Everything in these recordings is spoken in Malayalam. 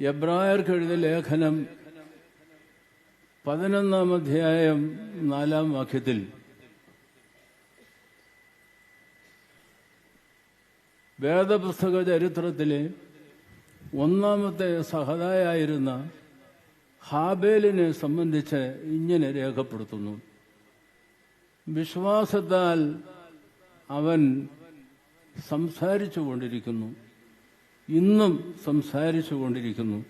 എബ്രായർക്ക് എഴുതിയ ലേഖനം പതിനൊന്നാം അധ്യായം നാലാം വാക്യത്തിൽ വേദപുസ്തക ചരിത്രത്തിലെ ഒന്നാമത്തെ സഹതായായിരുന്ന ഹാബേലിനെ സംബന്ധിച്ച് ഇങ്ങനെ രേഖപ്പെടുത്തുന്നു. വിശ്വാസത്താൽ അവൻ സംസാരിച്ചു കൊണ്ടിരിക്കുന്നു. ഇന്നും സംസാരിച്ചു കൊണ്ടിരിക്കുന്നു.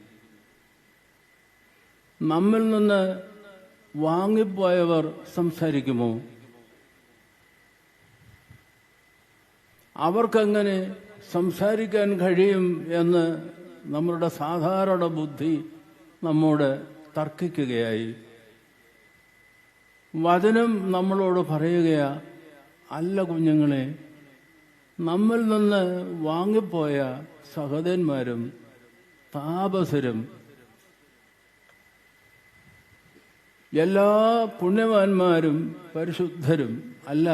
നമ്മിൽ നിന്ന് വാങ്ങിപ്പോയവർ സംസാരിക്കുമോ? അവർക്കങ്ങനെ സംസാരിക്കാൻ കഴിയും എന്ന് നമ്മളുടെ സാധാരണ ബുദ്ധി നമ്മോട് തർക്കിക്കുകയായി. വചനം നമ്മളോട് പറയുകയാ അല്ല കുഞ്ഞുങ്ങളെ നമ്മിൽ നിന്ന് വാങ്ങിപ്പോയ സഹോദരന്മാരും താപസരും എല്ലാ പുണ്യവാന്മാരും പരിശുദ്ധരും അല്ല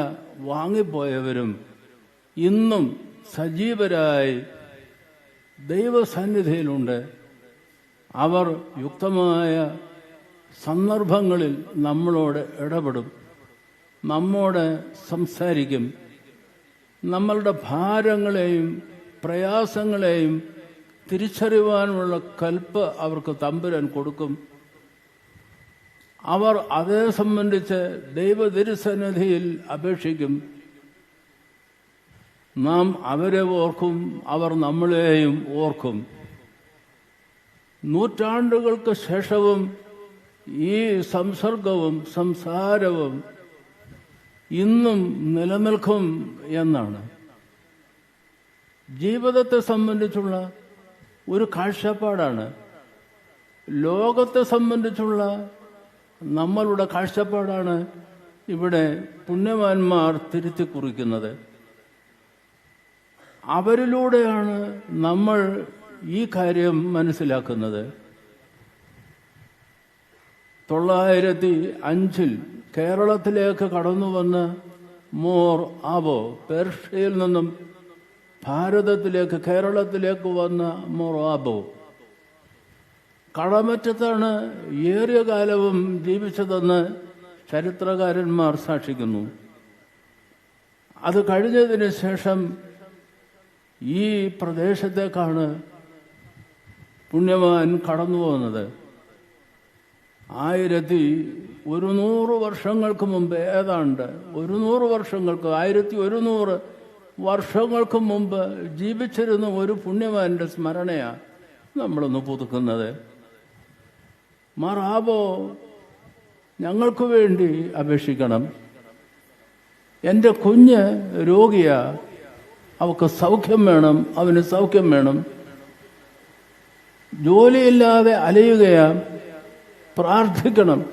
വാങ്ങിപ്പോയവരും ഇന്നും സജീവരായി ദൈവസന്നിധിയിലുണ്ട്. അവർ യുക്തമായ സന്ദർഭങ്ങളിൽ നമ്മളോട് ഇടപെടും നമ്മോട് സംസാരിക്കും. നമ്മളുടെ ഭാരങ്ങളെയും പ്രയാസങ്ങളെയും തിരിച്ചറിയുവാനുള്ള കൽപ്പ് അവർക്ക് തമ്പുരാൻ കൊടുക്കും. അവർ അതേ സംബന്ധിച്ച് ദൈവതിരുസന്നിധിയിൽ അപേക്ഷിക്കും. നാം അവരെ ഓർക്കും അവർ നമ്മളെയും ഓർക്കും. നൂറ്റാണ്ടുകൾക്ക് ശേഷവും ഈ സംസർഗവും സംസാരവും ഇന്നും നിലനിൽക്കും എന്നാണ്. ജീവിതത്തെ സംബന്ധിച്ചുള്ള ഒരു കാഴ്ചപ്പാടാണ്. ലോകത്തെ സംബന്ധിച്ചുള്ള നമ്മളുടെ കാഴ്ചപ്പാടാണ് ഇവിടെ പുണ്യവാന്മാർ തിരുത്തി കുറിക്കുന്നത്. അവരിലൂടെയാണ് നമ്മൾ ഈ കാര്യം മനസ്സിലാക്കുന്നത്. തൊള്ളായിരത്തി അഞ്ചിൽ കേരളത്തിലേക്ക് കടന്നു വന്ന് മോർ ആബോ പേർഷ്യയിൽ നിന്നും ഭാരതത്തിലേക്ക് കേരളത്തിലേക്ക് വന്ന മോർ ആബോ കടമറ്റത്താണ് ഏറിയ കാലവും ജീവിച്ചതെന്ന് ചരിത്രകാരന്മാർ സാക്ഷിക്കുന്നു. അത് കഴിഞ്ഞതിന് ശേഷം ഈ പ്രദേശത്തേക്കാണ് പുണ്യവാൻ കടന്നു പോകുന്നത്. ആയിരത്തി ഒരു നൂറ് വർഷങ്ങൾക്ക് മുമ്പ് ഏതാണ്ട് ഒരു നൂറ് വർഷങ്ങൾക്ക് ആയിരത്തി ഒരുന്നൂറ് വർഷങ്ങൾക്ക് മുമ്പ് ജീവിച്ചിരുന്ന ഒരു പുണ്യവാന്റെ സ്മരണയാണ് നമ്മളൊന്ന് പുതുക്കുന്നത്. മാറാബോ ഞങ്ങൾക്ക് വേണ്ടി അപേക്ഷിക്കണം. എന്റെ കുഞ്ഞ് രോഗിയാ അവക്ക് സൗഖ്യം വേണം അവന് സൗഖ്യം വേണം. ജോലിയില്ലാതെ അലയുകയാ പ്രാർത്ഥിക്കണം.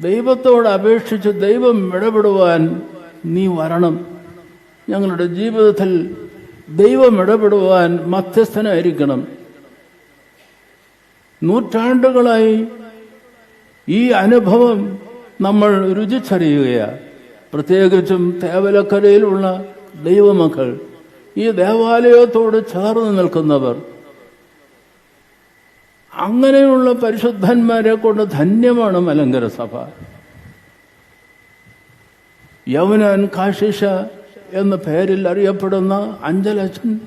ദൈവത്തോട് അപേക്ഷിച്ച് ദൈവം ഇടപെടുവാൻ നീ വരണം. ഞങ്ങളുടെ ജീവിതത്തിൽ ദൈവം ഇടപെടുവാൻ മധ്യസ്ഥനായിരിക്കണം. നൂറ്റാണ്ടുകളായി ഈ അനുഭവം നമ്മൾ രുചിച്ചറിയുകയാണ് പ്രത്യേകിച്ചും തേവലക്കരയിലുള്ള ദൈവമക്കൾ ഈ ദേവാലയത്തോട് ചേർന്ന് നിൽക്കുന്നവർ അങ്ങനെയുള്ള പരിശുദ്ധന്മാരെ കൊണ്ട് ധന്യമാണ് മലങ്കര സഭ. യവനാൻ കാശിഷ എന്ന പേരിൽ അറിയപ്പെടുന്ന അഞ്ചലച്ചൻ.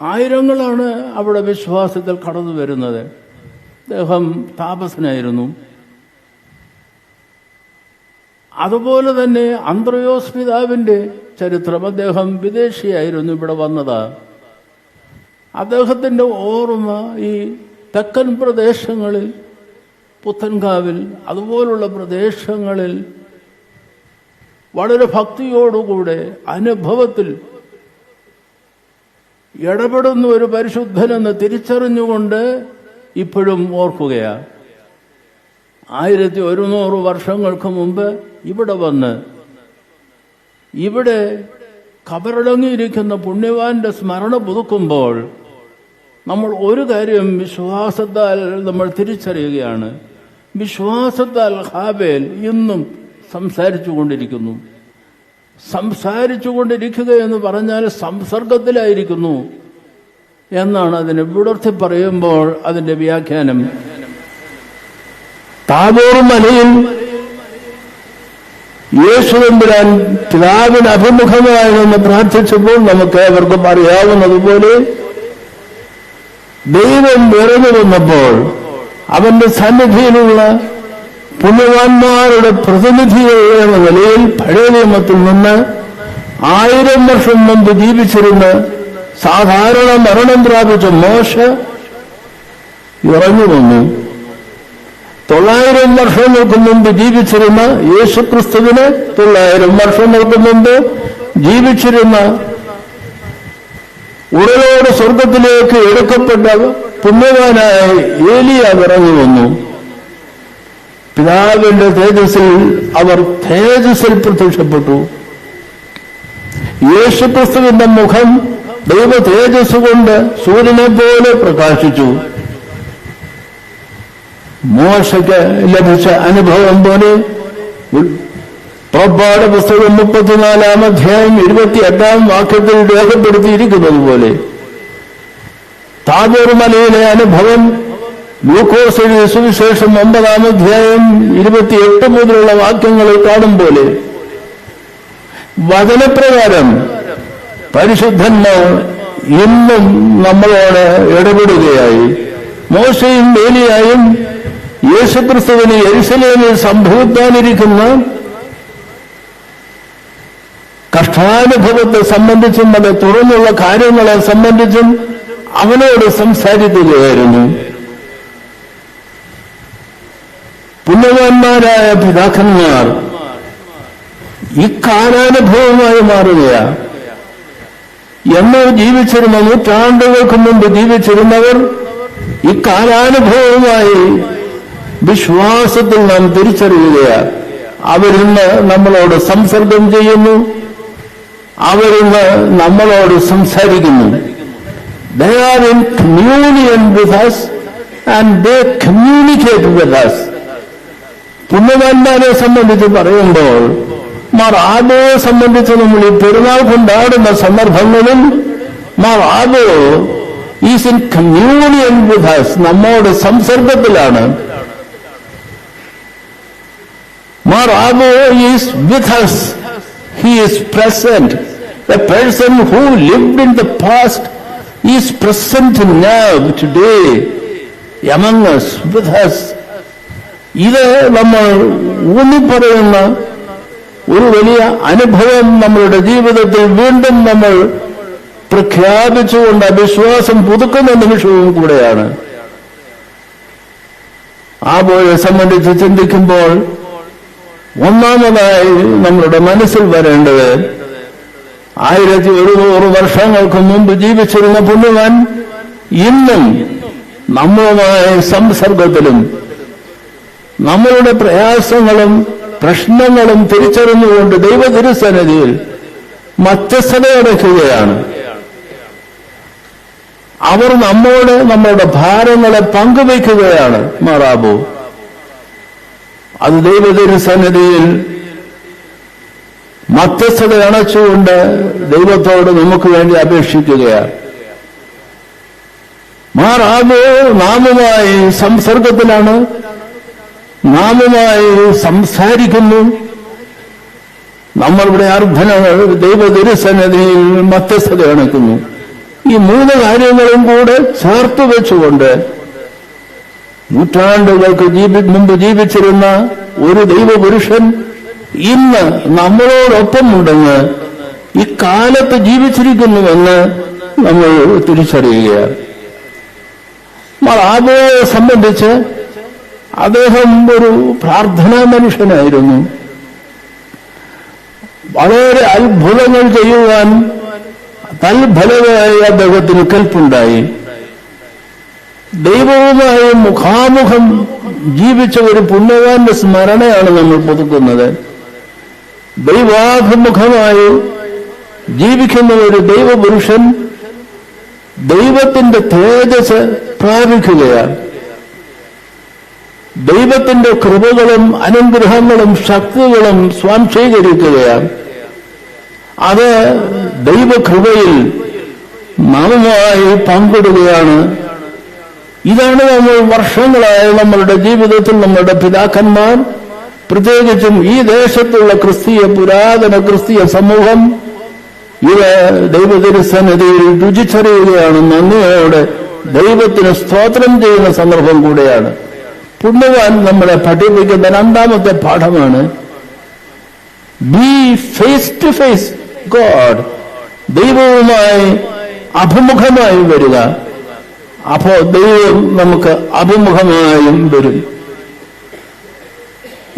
ആയിരങ്ങളാണ് അവിടെ വിശ്വാസത്തിൽ കടന്നു വരുന്നത്. അദ്ദേഹം താപസനായിരുന്നു. അതുപോലെ തന്നെ അന്ത്രയോസ് പിതാവിന്റെ ചരിത്രം അദ്ദേഹം വിദേശിയായിരുന്നു ഇവിടെ വന്നത്. അദ്ദേഹത്തിന്റെ ഓർമ്മ ഈ തെക്കൻ പ്രദേശങ്ങളിൽ പുത്തൻകാവിൽ അതുപോലുള്ള പ്രദേശങ്ങളിൽ വളരെ ഭക്തിയോടുകൂടെ അനുഭവത്തിൽ ഇടപെടുന്ന ഒരു പരിശുദ്ധനെന്ന് തിരിച്ചറിഞ്ഞുകൊണ്ട് ഇപ്പോഴും ഓർക്കുകയാണ്. ആയിരത്തി ഒരുന്നൂറ് വർഷങ്ങൾക്ക് മുമ്പ് ഇവിടെ വന്ന് ഇവിടെ കബറടങ്ങിയിരിക്കുന്ന പുണ്യവാന്റെ സ്മരണ പുതുക്കുമ്പോൾ നമ്മൾ ഒരു കാര്യം വിശ്വാസത്താൽ നമ്മൾ തിരിച്ചറിയുകയാണ്. വിശ്വാസത്താൽ ഹാബേൽ ഇന്നും സംസാരിച്ചു കൊണ്ടിരിക്കുന്നു സംസാരിച്ചു കൊണ്ടിരിക്കുക എന്ന് പറഞ്ഞാൽ സംസർഗത്തിലായിരിക്കുന്നു എന്നാണ് അതിനെ വിടർത്തി പറയുമ്പോൾ അതിന്റെ വ്യാഖ്യാനം. താബോർ മലയിൽ യേശുദമ്പുരാൻ പിതാവിന് അഭിമുഖമായി നിന്ന് പ്രാർത്ഥിച്ചപ്പോൾ നമുക്ക് ഏവർക്കും അറിയാവുന്നതുപോലെ ദൈവം ഇറങ്ങി വന്നപ്പോൾ അവന്റെ സന്നിധിയിലുള്ള പുണ്യവാന്മാരുടെ പ്രതിനിധികൾ എന്ന നിലയിൽ പഴയ നിയമത്തിൽ നിന്ന് ആയിരം വർഷം മുമ്പ് ജീവിച്ചിരുന്ന സാധാരണ മരണം പ്രാപിച്ച മോശ ഇറങ്ങി വന്നു തൊള്ളായിരം വർഷങ്ങൾക്ക് മുമ്പ് ജീവിച്ചിരുന്ന യേശുക്രിസ്തുവിന് തൊള്ളായിരം വർഷങ്ങൾക്ക് മുമ്പ് ജീവിച്ചിരുന്ന ഉടലോട് സ്വർഗത്തിലേക്ക് എടുക്കപ്പെട്ട പുണ്യവാനായ ഏലിയ ഇറങ്ങി വന്നു. പിതാവിന്റെ തേജസ്സിൽ അവർ തേജസ്സിൽ പ്രത്യക്ഷപ്പെട്ടു. യേശുക്രിസ്തുവിന്റെ മുഖം ദൈവ തേജസ് കൊണ്ട് സൂര്യനെ പോലെ പ്രകാശിച്ചു. മോശയ്ക്ക് ലഭിച്ച അനുഭവം പോലെ പുറപ്പാട് പുസ്തകം മുപ്പത്തിനാലാം അധ്യായം ഇരുപത്തിയെട്ടാം വാക്യത്തിൽ രേഖപ്പെടുത്തിയിരിക്കുന്നത് പോലെ താബോർ മലയിലെ അനുഭവം ലൂക്കോസിന്റെ സുവിശേഷം ഒമ്പതാം അധ്യായം ഇരുപത്തിയെട്ട് മുതലുള്ള വാക്യങ്ങൾ കാണും പോലെ വചനപ്രകാരം പരിശുദ്ധന്മാർ ഇന്നും നമ്മളോട് ഇടപെടുകയായി. മോശയും മേലിയായും യേശുക്രിസ്തുവിന് എരിശലേമിൽ സംഭവിക്കാനിരിക്കുന്ന കഷ്ടാനുഭവത്തെ സംബന്ധിച്ചും അത് തുടർന്നുള്ള കാര്യങ്ങളെ സംബന്ധിച്ചും അവനോട് സംസാരിക്കുകയായിരുന്നു. പുണ്യവാന്മാരായ പിതാക്കന്മാർ ഇക്കാലാനുഭവമായി മാറുകയാണ് എന്നോ ജീവിച്ചിരുന്ന നൂറ്റാണ്ടുകൾക്ക് മുമ്പ് ജീവിച്ചിരുന്നവർ ഇക്കാലാനുഭവമായി വിശ്വാസത്തിൽ നാം തിരിച്ചറിയുകയാണ് അവരിന്ന് നമ്മളോട് സംസർഗം ചെയ്യുന്നു. അവരിന്ന് നമ്മളോട് സംസാരിക്കുന്നു. They in communion with us and they communicate with us പുണ്യവാന്മാരെ സംബന്ധിച്ച് പറയുമ്പോൾ മാർ ആബോയെ സംബന്ധിച്ച് നമ്മൾ ഈ പെരുന്നാൾ കൊണ്ടാടുന്ന സന്ദർഭങ്ങളിൽ Mar Addo is in communion with us നമ്മോട് സംസർഗത്തിലാണ്. Mar Addo is with us he is present. a person who lived in the past is present now today among us with us ഇത് നമ്മൾ ഊന്നിപ്പറയുന്ന ഒരു വലിയ അനുഭവം നമ്മളുടെ ജീവിതത്തിൽ വീണ്ടും നമ്മൾ പ്രഖ്യാപിച്ചുകൊണ്ട് വിശ്വാസം പുതുക്കുന്ന നിമിഷവും കൂടെയാണ് ആ ബോയെ സംബന്ധിച്ച് ചിന്തിക്കുമ്പോൾ ഒന്നാമതായി നമ്മളുടെ മനസ്സിൽ വരേണ്ടത് ആയിരത്തി ഒരുന്നൂറ് വർഷങ്ങൾക്ക് മുമ്പ് ജീവിച്ചിരുന്ന പുണ്യവാൻ ഇന്നും നമ്മളുമായ സംസർഗത്തിലും നമ്മളുടെ പ്രയാസങ്ങളും പ്രശ്നങ്ങളും തിരിച്ചറിഞ്ഞുകൊണ്ട് ദൈവ തിരുസന്നിധിയിൽ മധ്യസ്ഥതയടയ്ക്കുകയാണ് അവർ നമ്മോട് നമ്മളുടെ ഭാരങ്ങളെ പങ്കുവയ്ക്കുകയാണ് മാറാബു. അത് ദൈവ തിരുസന്നിധിയിൽ മധ്യസ്ഥത അണച്ചുകൊണ്ട് ദൈവത്തോട് നമുക്ക് വേണ്ടി അപേക്ഷിക്കുകയാണ്. മാറാമോ നാമുമായി സംസർഗത്തിലാണ്. നാമുമായി സംസാരിക്കുന്നു. നമ്മളുടെ അർദ്ധനകൾ ദൈവ തിരുസന്നിധിയിൽ മധ്യസ്ഥത അണക്കുന്നു. ഈ മൂന്ന് കാര്യങ്ങളും കൂടെ ചേർത്ത് വെച്ചുകൊണ്ട് നൂറ്റാണ്ടുകൾക്ക് മുമ്പ് ജീവിച്ചിരുന്ന ഒരു ദൈവപുരുഷൻ ഇന്ന് നമ്മളോടൊപ്പമുണ്ടെന്ന് കാലത്ത് ജീവിച്ചിരിക്കുന്നുവെന്ന് നമ്മൾ തിരിച്ചറിയുകയാണ്. ആബോയെ സംബന്ധിച്ച് അദ്ദേഹം ഒരു പ്രാർത്ഥനാ മനുഷ്യനായിരുന്നു. വളരെ അത്ഭുതങ്ങൾ ചെയ്യുവാൻ തൽഫലമായി അദ്ദേഹത്തിന് കൽപ്പുണ്ടായി. ദൈവവുമായി മുഖാമുഖം ജീവിച്ച ഒരു പുണ്യവാന്റെ സ്മരണയാണ് നമ്മൾ പുതുക്കുന്നത്. ദൈവാഭിമുഖമായി ജീവിക്കുന്ന ഒരു ദൈവപുരുഷൻ ദൈവത്തിന്റെ തേജസ് പ്രാപിക്കുകയാണ്. ദൈവത്തിന്റെ കൃപകളും അനുഗ്രഹങ്ങളും ശക്തികളും സ്വാംശീകരിക്കുകയാണ്. അത് ദൈവകൃപയിൽ നാമുമായി പങ്കിടുകയാണ്. ഇതാണ് നമ്മൾ വർഷങ്ങളായി നമ്മളുടെ ജീവിതത്തിൽ നമ്മളുടെ പിതാക്കന്മാർ പ്രത്യേകിച്ചും ഈ ദേശത്തുള്ള ക്രിസ്തീയ പുരാതന ക്രിസ്തീയ സമൂഹം ഇത് ദൈവതിരുസന്നിധിയിൽ രുചിച്ചറിയുകയാണ് നന്ദിയോടെ ദൈവത്തിന് സ്തോത്രം ചെയ്യുന്ന സന്ദർഭം കൂടെയാണ്. പുണ്യവാൻ നമ്മളെ പഠിപ്പിക്കുന്ന രണ്ടാമത്തെ പാഠമാണ് be face to face God ദൈവവുമായി അഭിമുഖമായി വരിക. അപ്പോ ദൈവം നമുക്ക് അഭിമുഖമായും വരും.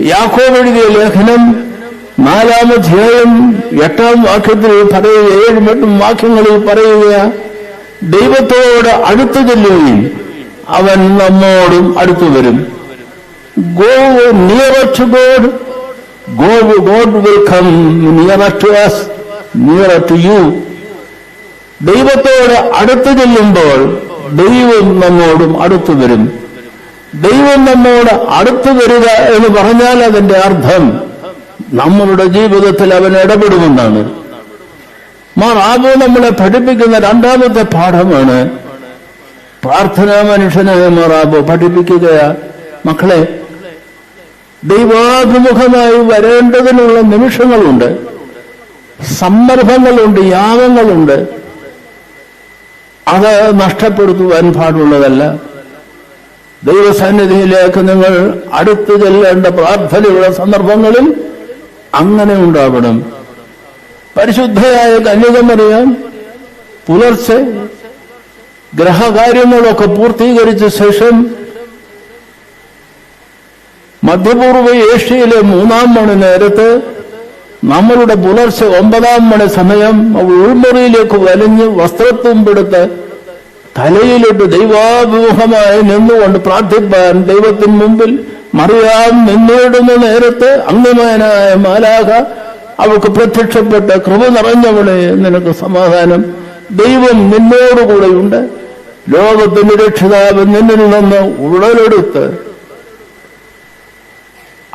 യാക്കോബ് എഴുതിയ ലേഖനം നാലാമധ്യായം എട്ടാം വാക്യത്തിൽ പറയുക ഏഴും എട്ടും വാക്യങ്ങളിൽ പറയുക ദൈവത്തോട് അടുത്തു ചെല്ലുകയും അവൻ നമ്മോടും അടുത്തു വരും. Go near to God go God will come near to us near to you ദൈവത്തോട് അടുത്തു ചെല്ലുമ്പോൾ ദൈവം നമ്മോടും അടുത്തു വരും. ദൈവം നമ്മോട് അടുത്തു വരിക എന്ന് പറഞ്ഞാൽ അതിന്റെ അർത്ഥം നമ്മളുടെ ജീവിതത്തിൽ അവൻ ഇടപെടുമെന്നാണ്. മാറാബു നമ്മളെ പഠിപ്പിക്കുന്ന രണ്ടാമത്തെ പാഠമാണ് പ്രാർത്ഥനാ മനുഷ്യനായ മാറാബു പഠിപ്പിക്കുകയാ. മക്കളെ ദൈവാഭിമുഖമായി വരേണ്ടതിനുള്ള നിമിഷങ്ങളുണ്ട്. സന്ദർഭങ്ങളുണ്ട് യാഗങ്ങളുണ്ട്. അത് നഷ്ടപ്പെടുത്തുവാൻ പാടുള്ളതല്ല. ദൈവസന്നിധിയിലേക്ക് നിങ്ങൾ അടുത്തു ചെല്ലേണ്ട പ്രാർത്ഥനയുള്ള സന്ദർഭങ്ങളിൽ അങ്ങനെ ഉണ്ടാവണം പരിശുദ്ധയായ കന്യകമറിയാം പുലർച്ചെ ഗ്രഹകാര്യങ്ങളൊക്കെ പൂർത്തീകരിച്ച ശേഷം മധ്യപൂർവ ഏഷ്യയിലെ മൂന്നാം മണി നേരത്ത് നമ്മളുടെ പുലർച്ചെ ഒമ്പതാം മണി സമയം ഉൾമുറിയിലേക്ക് വലിഞ്ഞ് വസ്ത്രത്തുമ്പെടുത്ത് തലയിലിട്ട് ദൈവാഭിമുഖമായി നിന്നുകൊണ്ട് പ്രാർത്ഥിപ്പാൻ ദൈവത്തിന് മുമ്പിൽ മറിയാൻ നിന്നിടുന്ന നേരത്ത് അംഗമാനായ മാലാക അവൾക്ക് പ്രത്യക്ഷപ്പെട്ട കൃപ നിറഞ്ഞവളെ നിനക്ക് സമാധാനം. ദൈവം നിന്നോടുകൂടെയുണ്ട്. ലോകത്തിന്റെ രക്ഷിതാവ് നിന്നിൽ നിന്ന് ഉടലെടുത്ത്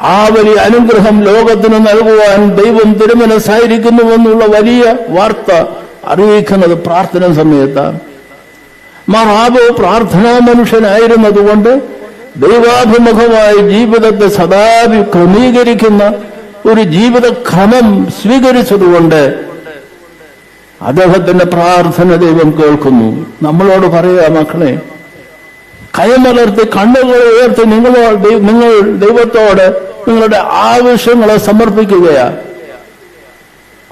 ആ വലിയ അനുഗ്രഹം ലോകത്തിന് നൽകുവാൻ ദൈവം തിരുമനസ്സായിരിക്കുന്നുവെന്നുള്ള വലിയ വാർത്ത അറിയിക്കുന്നത് പ്രാർത്ഥന സമയത്താണ്. മറാബ് പ്രാർത്ഥനാ മനുഷ്യനായിരുന്നതുകൊണ്ട് ദൈവാഭിമുഖമായ ജീവിതത്തെ സദാ ക്രമീകരിക്കുന്ന ഒരു ജീവിത ജീവിതക്രമം സ്വീകരിച്ചതുകൊണ്ട് അദ്ദേഹത്തിന്റെ പ്രാർത്ഥന ദൈവം കേൾക്കുന്നു. നമ്മളോട് പറയുക മക്കളെ കൈമലർത്തി കണ്ണുകൾ ഉയർത്തി നിങ്ങളോ നിങ്ങൾ ദൈവത്തോട് നിങ്ങളുടെ ആവശ്യങ്ങളെ സമർപ്പിക്കുകയാ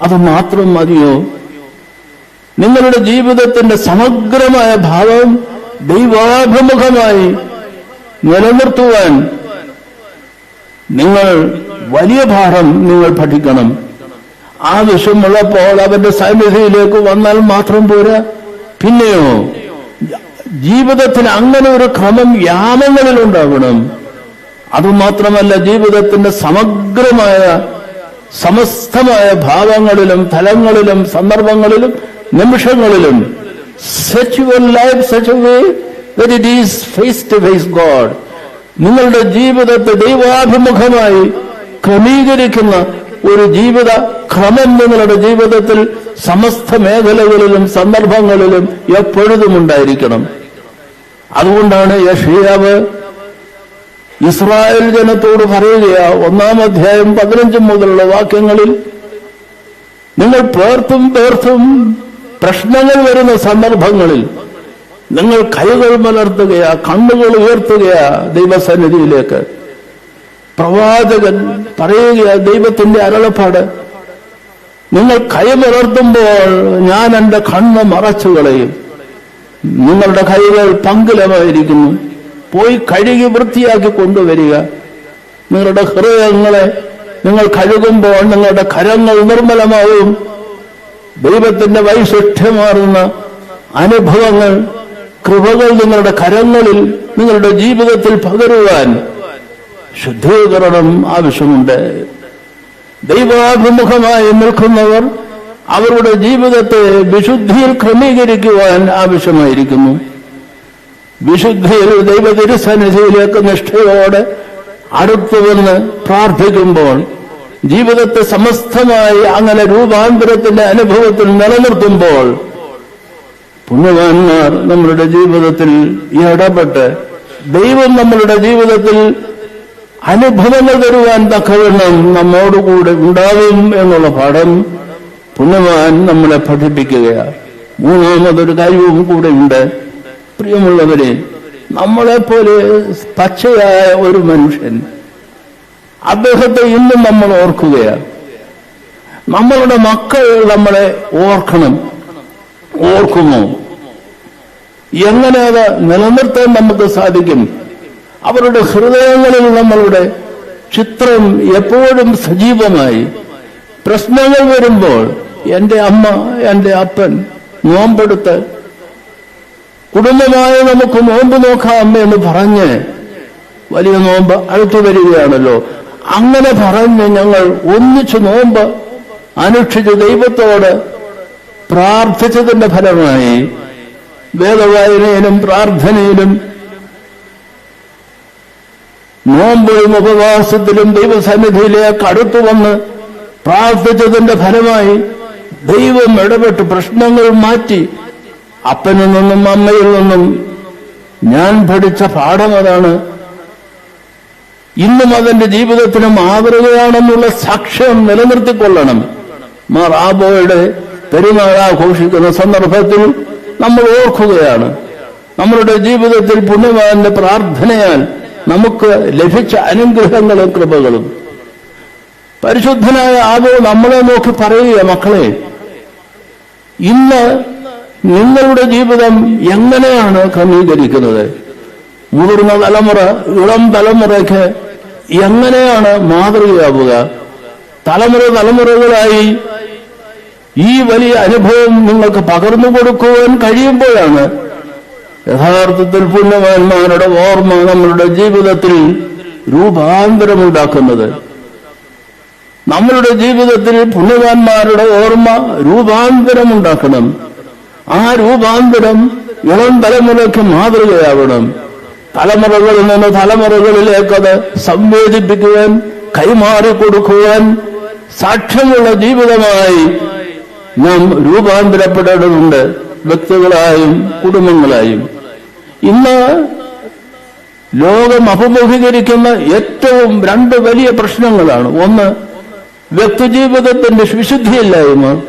അത് മാത്രം മതിയോ? നിങ്ങളുടെ ജീവിതത്തിന്റെ സമഗ്രമായ ഭാവം ദൈവാഭിമുഖമായി നിലനിർത്തുവാൻ നിങ്ങൾ വലിയ പാഠം നിങ്ങൾ പഠിക്കണം. ആവശ്യമുള്ളപ്പോൾ അവന്റെ സന്നിധിയിലേക്ക് വന്നാൽ മാത്രം പോരാ. പിന്നെയോ ജീവിതത്തിൽ അങ്ങനെ ഒരു ക്രമം യാമങ്ങളിൽ ഉണ്ടാവണം. അതുമാത്രമല്ല ജീവിതത്തിന്റെ സമഗ്രമായ സമസ്തമായ ഭാവങ്ങളിലും തലങ്ങളിലും സന്ദർഭങ്ങളിലും നിമിഷങ്ങളിലും set your life such way it is face to face God നിങ്ങളുടെ ജീവിതത്തെ ദൈവാഭിമുഖമായി ക്രമീകരിക്കുന്ന ഒരു ജീവിത ക്രമം നിങ്ങളുടെ ജീവിതത്തിൽ സമസ്ത മേഖലകളിലും സന്ദർഭങ്ങളിലും എപ്പോഴും ഉണ്ടായിരിക്കണം. അതുകൊണ്ടാണ് യഷിയാവ് ഇസ്രായേൽ ജനത്തോട് പറയുകയാ ഒന്നാം അധ്യായം പതിനഞ്ച് മുതലുള്ള വാക്യങ്ങളിൽ നിങ്ങൾ പേർത്തും പേർത്തും പ്രശ്നങ്ങൾ വരുന്ന സന്ദർഭങ്ങളിൽ നിങ്ങൾ കൈകൾ മലർത്തുകയാ കണ്ണുകൾ ഉയർത്തുകയാ ദൈവസന്നിധിയിലേക്ക്. പ്രവാചകൻ പറയുകയാ ദൈവത്തിന്റെ അരളപ്പാട് നിങ്ങൾ കൈമലർത്തുമ്പോൾ ഞാൻ എന്റെ കണ്ണ് മറച്ചു കളയും. നിങ്ങളുടെ കൈകൾ പങ്കിലമായിരിക്കുന്നു. പോയി കഴുകി വൃത്തിയാക്കി കൊണ്ടുവരിക. നിങ്ങളുടെ ഹൃദയങ്ങളെ നിങ്ങൾ കഴുകുമ്പോൾ നിങ്ങളുടെ കരങ്ങൾ നിർമ്മലമാവും. ദൈവത്തിന്റെ വൈശിഷ്ട്യമാർന്ന അനുഭവങ്ങൾ കൃപകൾ നിങ്ങളുടെ കരങ്ങളിൽ നിങ്ങളുടെ ജീവിതത്തിൽ പകരുവാൻ ശുദ്ധീകരണം ആവശ്യമുണ്ട്. ദൈവാഭിമുഖമായി നിൽക്കുന്നവർ അവരുടെ ജീവിതത്തെ വിശുദ്ധിയിൽ ക്രമീകരിക്കുവാൻ ആവശ്യമായിരിക്കുന്നു. വിശുദ്ധിയിൽ ദൈവ തിരുസന്നിധിയിലേക്ക് നിഷ്ഠയോടെ അടുത്തു വന്ന് പ്രാർത്ഥിക്കുമ്പോൾ ജീവിതത്തെ സമസ്തമായി അങ്ങനെ രൂപാന്തരത്തിന്റെ അനുഭവത്തിൽ നിലനിർത്തുമ്പോൾ പുണ്യവാന്മാർ നമ്മളുടെ ജീവിതത്തിൽ ഇടപെട്ട് ദൈവം നമ്മളുടെ ജീവിതത്തിൽ അനുഭവങ്ങൾ തരുവാൻ തക്കവണ്ണം നമ്മോടുകൂടെ ഉണ്ടാവും എന്നുള്ള പാഠം പുണ്യവാൻ നമ്മളെ പഠിപ്പിക്കുകയാണ്. മൂന്നാമതൊരു കാര്യവും കൂടെ ഉണ്ട് പ്രിയമുള്ളവരെ നമ്മളെപ്പോലെ പച്ചയായ ഒരു മനുഷ്യൻ അദ്ദേഹത്തെ ഇന്നും നമ്മൾ ഓർക്കുകയാണ്. നമ്മളുടെ മക്കൾ നമ്മളെ ഓർക്കണം. ഓർക്കുമോ എങ്ങനെ അത് നിലനിർത്താൻ നമുക്ക് സാധിക്കും. അവരുടെ ഹൃദയങ്ങളിൽ നമ്മളുടെ ചിത്രം എപ്പോഴും സജീവമായി. പ്രശ്നങ്ങൾ വരുമ്പോൾ എന്റെ അമ്മ എന്റെ അപ്പൻ നോമ്പെടുത്ത് കുടുംബമായി നമുക്ക് നോമ്പ് നോക്കാം എന്ന് പറഞ്ഞ് വലിയ നോമ്പ് അടുത്തു വരികയാണല്ലോ. അങ്ങനെ പറഞ്ഞ് ഞങ്ങൾ ഒന്നിച്ചു നോമ്പ് അനുഷ്ഠിച്ച് ദൈവത്തോട് പ്രാർത്ഥിച്ചതിന്റെ ഫലമായി വേദവായനയിലും പ്രാർത്ഥനയിലും നോമ്പിലും ഉപവാസത്തിലും ദൈവസന്നിധിയിലേക്ക് അടുത്തു വന്ന് പ്രാർത്ഥിച്ചതിന്റെ ഫലമായി ദൈവം ഇടപെട്ട് പ്രശ്നങ്ങൾ മാറ്റി അപ്പനിൽ നിന്നും അമ്മയിൽ നിന്നും ഞാൻ പഠിച്ച പാഠം അതാണ്. ഇന്നും അതെന്റെ ജീവിതത്തിന് മാതൃകയാണെന്നുള്ള സാക്ഷ്യം നിലനിർത്തിക്കൊള്ളണം. മാർ ആബോയുടെ പെരുന്നാൾ ആഘോഷിക്കുന്ന സന്ദർഭത്തിൽ നമ്മൾ ഓർക്കുകയാണ്. നമ്മളുടെ ജീവിതത്തിൽ പുണ്യവാന്റെ പ്രാർത്ഥനയാൽ നമുക്ക് ലഭിച്ച അനുഗ്രഹങ്ങളും കൃപകളും. പരിശുദ്ധനായ ആബോ നമ്മളെ നോക്കി പറയുക മക്കളെ ഇന്ന് നിങ്ങളുടെ ജീവിതം എങ്ങനെയാണ് ക്രമീകരിക്കുന്നത്? മുതിർന്ന തലമുറ ഇളം തലമുറയ്ക്ക് എങ്ങനെയാണ് മാതൃകയാവുക തലമുറ തലമുറകളായി ഈ വലിയ അനുഭവം നിങ്ങൾക്ക് പകർന്നു കൊടുക്കുവാൻ കഴിയുമ്പോഴാണ് യഥാർത്ഥത്തിൽ പുണ്യവാന്മാരുടെ ഓർമ്മ നമ്മളുടെ ജീവിതത്തിൽ രൂപാന്തരമുണ്ടാക്കുന്നത്. നമ്മളുടെ ജീവിതത്തിൽ പുണ്യവാന്മാരുടെ ഓർമ്മ രൂപാന്തരമുണ്ടാക്കണം. ആ രൂപാന്തരം ഇളം തലമുറയ്ക്ക് മാതൃകയാവണം. തലമുറകളിൽ നിന്ന് തലമുറകളിലേക്കത് സംവേദിപ്പിക്കുവാൻ കൈമാറി കൊടുക്കുവാൻ സാക്ഷ്യമുള്ള ജീവിതമായി നാം രൂപാന്തരപ്പെടേണ്ടതുണ്ട് വ്യക്തികളായും കുടുംബങ്ങളായും. ഇന്ന് ലോകം അഭിമുഖീകരിക്കുന്ന ഏറ്റവും രണ്ട് വലിയ പ്രശ്നങ്ങളാണ്. ഒന്ന് വ്യക്തിജീവിതത്തിന്റെ വിശുദ്ധിയില്ലായ്മ.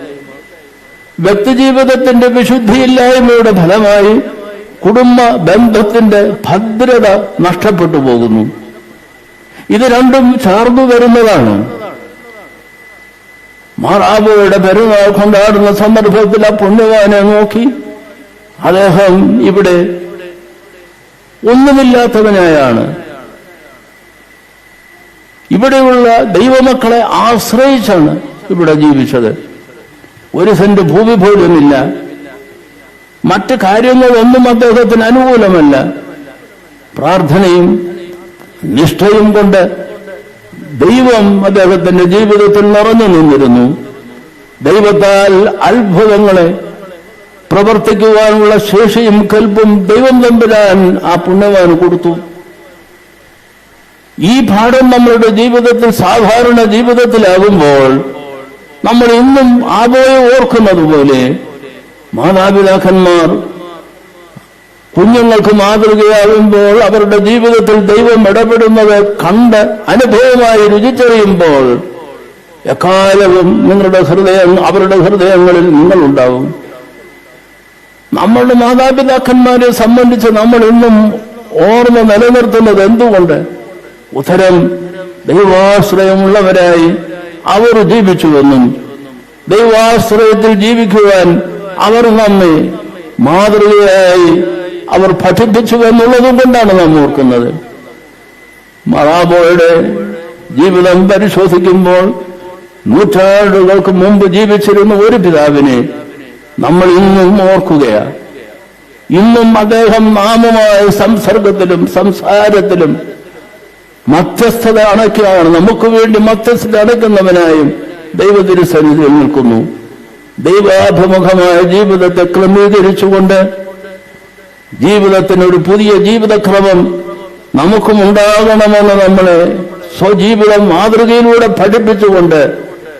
വ്യക്തിജീവിതത്തിന്റെ വിശുദ്ധിയില്ലായ്മയുടെ ഫലമായി കുടുംബ ബന്ധത്തിന്റെ ഭദ്രത നഷ്ടപ്പെട്ടു പോകുന്നു. ഇത് രണ്ടും ചാർന്നു വരുന്നതാണ്. മാറാബോയുടെ പെരുന്നാൾ കൊണ്ടാടുന്ന സന്ദർഭത്തിൽ ആ പുണ്യവാനെ നോക്കി. അദ്ദേഹം ഇവിടെ ഒന്നുമില്ലാത്തവനായാണ്. ഇവിടെയുള്ള ദൈവമക്കളെ ആശ്രയിച്ചാണ് ഇവിടെ ജീവിച്ചത്. ഒരു സെന്റ് ഭൂമി പോലുമില്ല. മറ്റ് കാര്യങ്ങളൊന്നും അദ്ദേഹത്തിന് അനുകൂലമല്ല. പ്രാർത്ഥനയും നിഷ്ഠയും കൊണ്ട് ദൈവം അദ്ദേഹത്തിന്റെ ജീവിതത്തിൽ നിറഞ്ഞു നിന്നിരുന്നു. ദൈവത്താൽ അത്ഭുതങ്ങളെ പ്രവർത്തിക്കുവാനുള്ള ശേഷിയും കൽപ്പും ദൈവം തമ്പുരാൻ ആ പുണ്യവാന് കൊടുത്തു. ഈ പാഠം നമ്മളുടെ ജീവിതത്തിൽ സാധാരണ ജീവിതത്തിലാകുമ്പോൾ നമ്മൾ ഇന്നും ആബോയെ ഓർക്കുന്നത് പോലെ മാതാപിതാക്കന്മാർ കുഞ്ഞുങ്ങൾക്ക് മാതൃകയാകുമ്പോൾ അവരുടെ ജീവിതത്തിൽ ദൈവം ഇടപെടുന്നത് കണ്ട് അനുഭവമായി രുചിച്ചറിയുമ്പോൾ എക്കാലവും നിങ്ങളുടെ ഹൃദയം അവരുടെ ഹൃദയങ്ങളിൽ നിങ്ങളുണ്ടാവും. നമ്മളുടെ മാതാപിതാക്കന്മാരെ സംബന്ധിച്ച് നമ്മൾ ഇന്നും ഓർമ്മ നിലനിർത്തുന്നത് എന്തുകൊണ്ട്? ഉത്തരം ദൈവാശ്രയമുള്ളവരായി അവർ ജീവിച്ചുവെന്നും ദൈവാശ്രയത്തിൽ ജീവിക്കുവാൻ അവർ നമ്മെ മാതൃകയായി അവർ പഠിപ്പിച്ചു എന്നുള്ളതും കൊണ്ടാണ് നാം ഓർക്കുന്നത്. മറാബോയുടെ ജീവിതം പരിശോധിക്കുമ്പോൾ നൂറ്റാണ്ടുകൾക്ക് മുമ്പ് ജീവിച്ചിരുന്ന ഒരു പിതാവിനെ നമ്മൾ ഇന്നും ഓർക്കുകയാണ്. ഇന്നും അദ്ദേഹം നാമമായ സംസർഗത്തിലും സംസാരത്തിലും മധ്യസ്ഥത അണയ്ക്കുകയാണ് നമുക്ക് വേണ്ടി മധ്യസ്ഥത അടയ്ക്കുന്നവനായും ദൈവത്തിന് സന്നിധിയിൽ നിൽക്കുന്നു. ദൈവാഭിമുഖമായ ജീവിതത്തെ ക്രമീകരിച്ചുകൊണ്ട് ജീവിതത്തിനൊരു പുതിയ ജീവിതക്രമം നമുക്കും ഉണ്ടാകണമെന്ന് നമ്മളെ സ്വജീവിതം മാതൃകയിലൂടെ പഠിപ്പിച്ചുകൊണ്ട്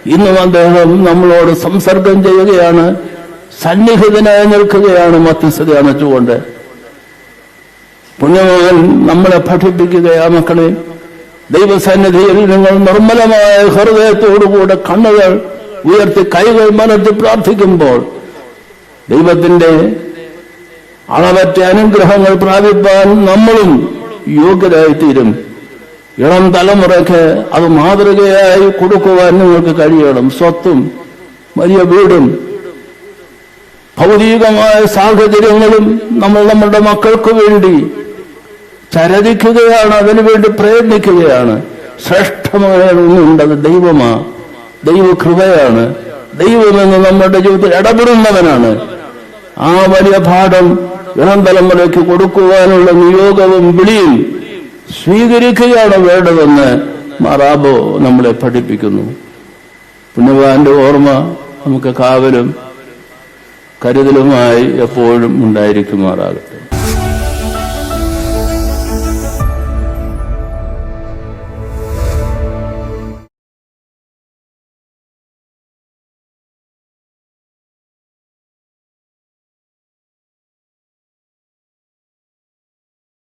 ഇന്നും അദ്ദേഹം നമ്മളോട് സംസർഗം ചെയ്യുകയാണ് സന്നിഹിതനായി നിൽക്കുകയാണ് മധ്യസ്ഥത അണച്ചുകൊണ്ട്. പുണ്യവാൻ നമ്മളെ പഠിപ്പിക്കുകയാ മക്കളെ ദൈവസന്നിധിയിൽ നിങ്ങൾ നിർമ്മലമായ ഹൃദയത്തോടുകൂടെ കണ്ണുകൾ ഉയർത്തി കൈകൾ മലർത്തി പ്രാർത്ഥിക്കുമ്പോൾ ദൈവത്തിന്റെ അളവറ്റ അനുഗ്രഹങ്ങൾ പ്രാപിപ്പാൻ നമ്മളും യോഗ്യരായിത്തീരും. ഇളം തലമുറയ്ക്ക് അത് മാതൃകയായി കൊടുക്കുവാൻ നിങ്ങൾക്ക് കഴിയണം. സ്വത്തും വലിയ വീടും ഭൗതികമായ സാഹചര്യങ്ങളും നമ്മൾ നമ്മുടെ മക്കൾക്ക് വേണ്ടി ചരതിക്കുകയാണ് അതിനുവേണ്ടി പ്രയത്നിക്കുകയാണ്. ശ്രേഷ്ഠമായ ഒന്നുണ്ടത് അത് ദൈവമാ ദൈവം ദൈവമെന്ന് നമ്മുടെ ജീവിതത്തിൽ ഇടപെടുന്നവനാണ്. ആ വലിയ പാഠം ഇളം തലമുറയ്ക്ക് കൊടുക്കുവാനുള്ള നിയോഗവും വിളിയും സ്വീകരിക്കുകയാണ് വേണ്ടതെന്ന് മറാബോ നമ്മളെ പഠിപ്പിക്കുന്നു. പുണ്യവാന്റെ ഓർമ്മ നമുക്ക് കാവലും കരുതലുമായി എപ്പോഴും ഉണ്ടായിരിക്കുമാറാകട്ടെ.